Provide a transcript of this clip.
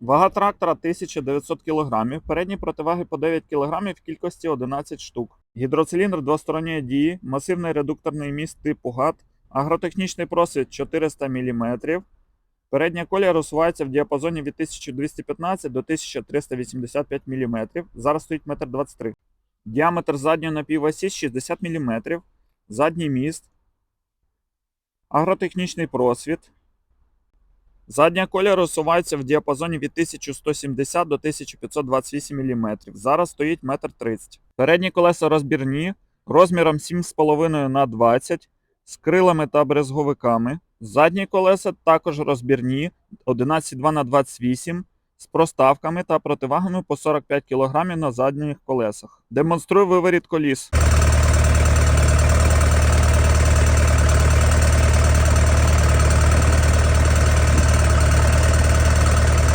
Вага трактора 1900 кг, передні противаги по 9 кг в кількості 11 штук. Гідроциліндр двосторонньої дії, масивний редукторний міст типу ГАТ, агротехнічний просвіт 400 мм. Передня колія розсувається в діапазоні від 1215 до 1385 мм. Зараз стоїть 1,23 м. Діаметр задньої напівосі 60 мм. Задній міст. Агротехнічний просвіт. Задня колія розсувається в діапазоні від 1170 до 1528 мм. Зараз стоїть 1,30 м. Передні колеса розбірні розміром 7,5 на 20 з крилами та брезговиками. Задні колеса також розбірні 11,2 на 28 з проставками та противагами по 45 кг на задніх колесах. Демонструю виворіт коліс.